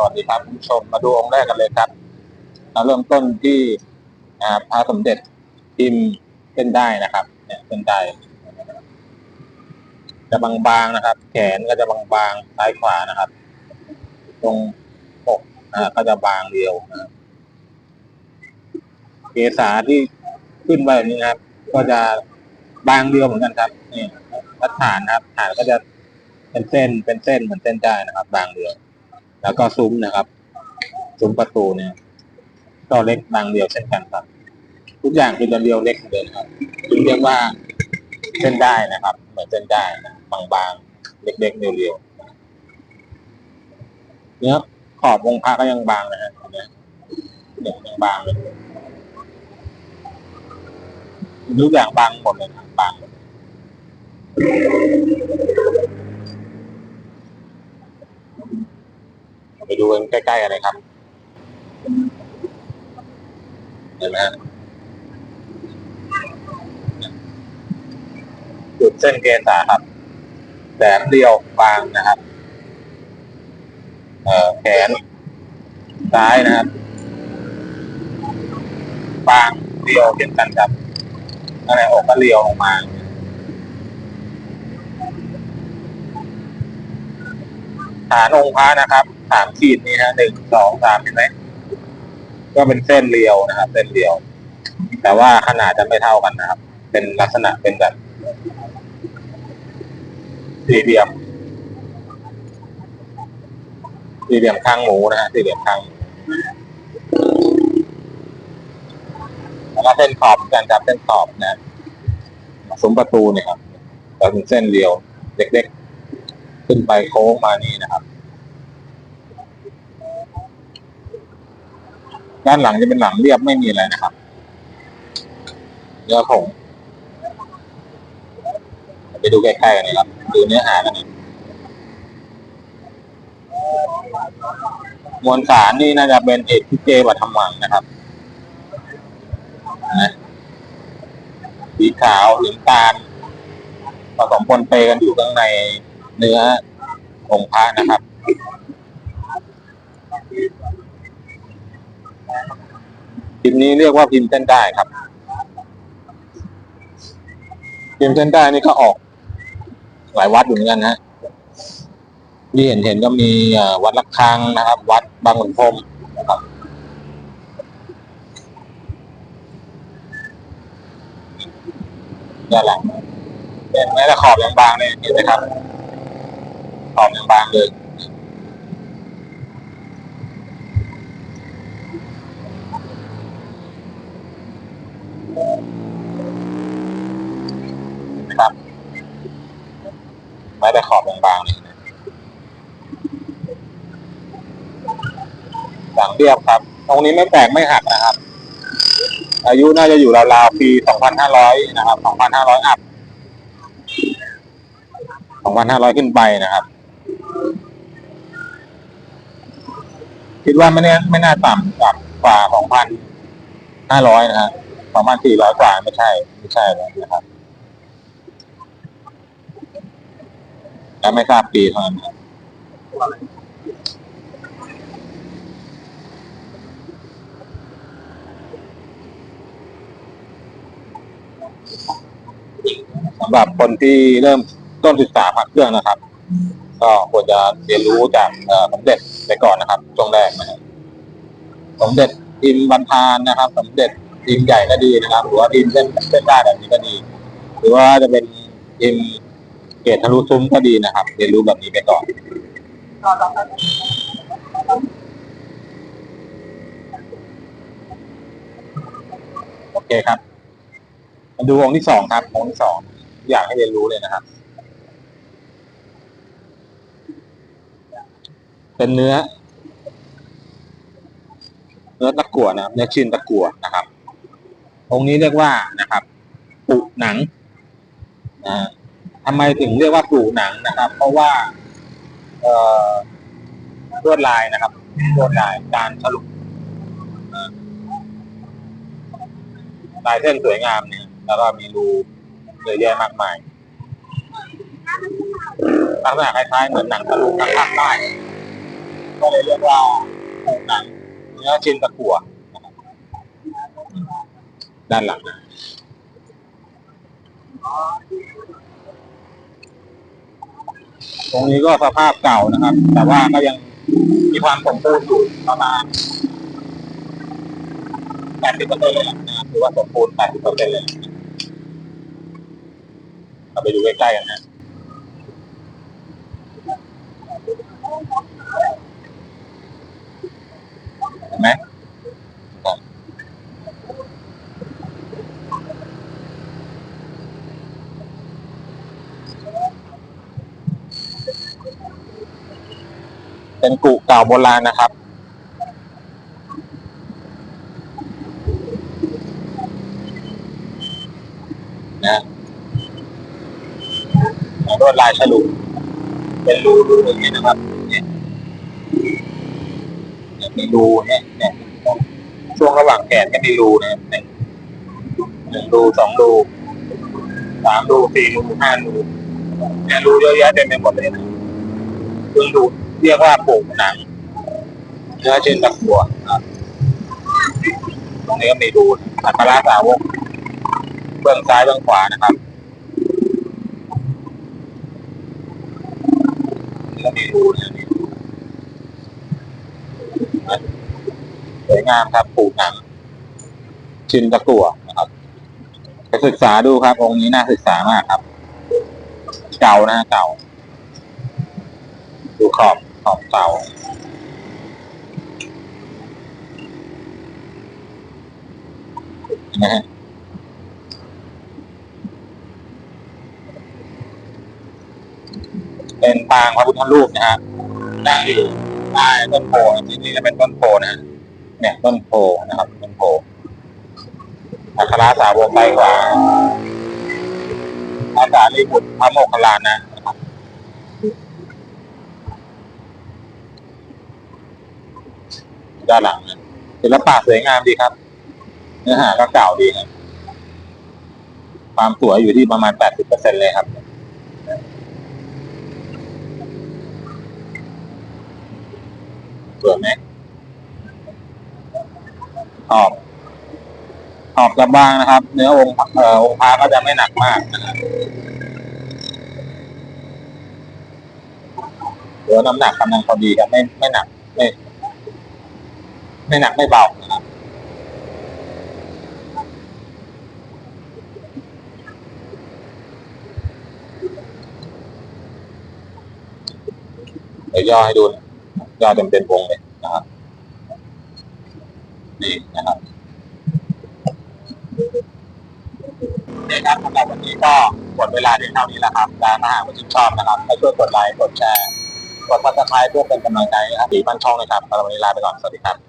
สวัสดีครับคุณผู้ชมมาดูองค์แรกกันเลยครับเราเริ่มต้นที่พระสมเด็จพิมพ์เส้นได้นะครับ เนี่ยเส้นได้จะบางๆนะครับ แขนก็จะบางๆซ้ายขวานะครับ ตรงอกก็จะบางเดียวนะเกษาที่ขึ้นไปแบบนี้นะครับ ก็จะบางเดียวเหมือนกันครับนี่ฐานนะครับฐานก็จะเป็นเส้นเป็นเส้นเหมือนเส้นได้นะครับ บางเดียว แล้วก็ซุ้มนะครับ ซุ้มประตูเนี่ย ก็เล็กบางเดียวเช่นกันครับ ทุกอย่างคือเรียวเล็กเหมือนเดิมครับจึงเรียกว่าเส้นได้นะครับ เหมือนเส้นได้นะบางๆ เล็กๆเรียวๆเนื้อขอบองพระก็ยังบางนะฮะอันเนี้ยเนี่ยยังบางเลยทุกอย่างบางหมดเลยนะบางหมด ไปดูกันใกล้ๆกันเลยครับเห็นไหมจุดเส้นเกษาครับแหลมเดียวบางนะครับ เอ่อแขนซ้ายนะครับบางเรียวเช่นกันครับนั่นแหละอกก็เรียวลงมา ฐานองค์พระนะครับฐานขีดนี้ฮะหนึ่งสองสามเห็นไหมก็เป็นเส้นเรียวนะครับ เส้นเรียว แต่ว่าขนาดจะไม่เท่ากันนะครับ เป็นลักษณะเป็นแบบสี่เหลี่ยม สี่เหลี่ยมข้างหมูนะฮะสี่เหลี่ยมข้างแล้วก็เส้นขอบกันครับเส้นขอบนะซุ้มประตูเนี่ยครับเป็นเส้นเรียวเล็กๆ ขึ้นไปโค้งมานี่นะครับ ด้านหลังจะเป็นหลังเรียบไม่มีอะไรนะครับเนื้อผงไปดูใกล้ๆกันนะครับ ดูเนื้อหากันนะมวลสารนี่น่าจะเป็นเอกพิเจวัฒรรมังนะครับนะสีขาวหลือตาลผสมปนเปกันอยู่ข้างใน เนื้อองค์พระนะครับ พิมพ์นี้เรียกว่าพิมพ์เส้นได้ครับ พิมพ์เส้นได้นี่ก็ออก หลายวัดอยู่เหมือนกันนะที่เห็นเห็นก็มีวัดละคังนะครับ วัดบางขุนพรมนะครับนี่แหละเห็นไหมแต่ขอบยังบางเลยเห็นไหมครับ ขอบยังบางเลยนะครับไม้แต่ขอบบางๆเลยนะหลังเรียบครับ ตรงนี้ไม่แตกไม่หักนะครับ อายุน่าจะอยู่ราวๆปี 2,500 นะครับ 2,500 อัพ 2,500 ขึ้นไปนะครับ คิดว่าไม่แน่ไม่น่าต่ำกว่ากว่า2,500นะฮะ2,400กว่าไม่ใช่ ไม่ใช่เลยนะครับและไม่ทราบปีเท่านั้นครับสำหรับคนที่เริ่มต้นศึกษาพระเครื่องนะครับ ก็ควรจะเรียนรู้จากสมเด็จไปก่อนนะครับช่วงแรกนะครับสมเด็จพิมบรรพานนะครับ สมเด็จพิมใหญ่ก็ดีนะครับ หรือว่าพิมเส้นเส้นได้แบบนี้ก็ดี หรือว่าจะเป็นพิมเกรดทะลุซุ้มก็ดีนะครับ เรียนรู้แบบนี้ไปก่อนโอเคครับมาดูองค์ที่สองครับองค์ที่สองอยากให้เรียนรู้เลยนะครับ เป็นเนื้อ เนื้อตะกั่วนะครับเนื้อชิ้นตะกั่วนะครับ องค์นี้เรียกว่านะครับปุหนังนะฮะทำไมถึงเรียกว่าปลูหนังนะครับ เพราะว่าเอ่อลวดลายนะครับลวดลายการฉลุนะลายเส้นสวยงามเนี่ยแล้วก็มีรูเยอะแยะมากมายลักษณะคล้ายๆเหมือนหนังตะลุงทางภาคใต้ ก็เลยเรียกว่าโครงหนังเนื้อชิ้นตะกั่วด้านหลังนะตรงนี้ก็สภาพเก่านะครับ แต่ว่าก็ยังมีความสมบูรณ์อยู่ประมาณแปดสิบเปอร์เซ็นต์เลยนะครับถือว่าสมบูรณ์แปดสิบเปอร์เซ็นต์เลยเราไปดูใกล้ๆกันนะ เห็นไหมครับ เป็นกุเก่าโบราณนะครับ นะลวดลายฉลุเป็นรูรูอย่างนี้นะครับ เนี่ยมีรูเนี่ยเนี่ยช่วงระหว่างแขนก็มีรูนะหนึ่งหนึ่งรูสองรูสามรูสี่รูห้ารูเนี่ยรูเยอะแยะเต็มไปหมดเลยนะซึ่งดู เรียกว่าปลูกหนังเนื้อชิ้นตะกัวครับตรงนี้ก็มีรูอัคราสาวกเบื้องซ้ายเบื้องขวานะครับนี่ก็มีรูนะนี่สวยงามครับปลูกหนัง ชินตะกั่วนะครับไปศึกษาดูครับองค์นี้น่าศึกษามากครับ เก่านะเก่า ขอบเก่าเห็นะฮะเป็นปางพระพุทธรูปนะฮะตั้งอยู่ใต้ต้นโพที่นี่จะเป็นต้นโพนะฮะเนี่ยต้นโพนะครับต้นโพอัครสาวกไปกว่าอาสาลีบุตรพระโมคคัลลานะนะครับ ด้านหลังนะศิลปะสวยงามดีครับ เนื้อหาก็เก่าดีครับความสวยอยู่ที่ประมาณแปดสิบเปอร์เซ็นเลยครับสวยไหมออกออกจะบางนะครับ เนื้อองค์เอ่อองค์พระก็จะไม่หนักมากนะครับเดี๋ยวน้ำหนักกำลังพอดีครับไม่ไม่หนักไม่ ไม่หนักไม่เบานะครับเดี๋ยวย่อให้ดูนะย่อเต็มเต็มๆวงเลยนะครับนี่นะครับนี่ครับสำหรับวันนี้ก็หมดเวลาเพียงเท่านี้แล้วครับและถ้าหากว่าชื่นชอบนะครับให้ช่วยกดไลค์กดแชร์กดซับสไครต์เพื่อเป็นกำลังใจให้ครับดีบ้านช่องนะครับสำหรับวันนี้ลาไปก่อนสวัสดีครับ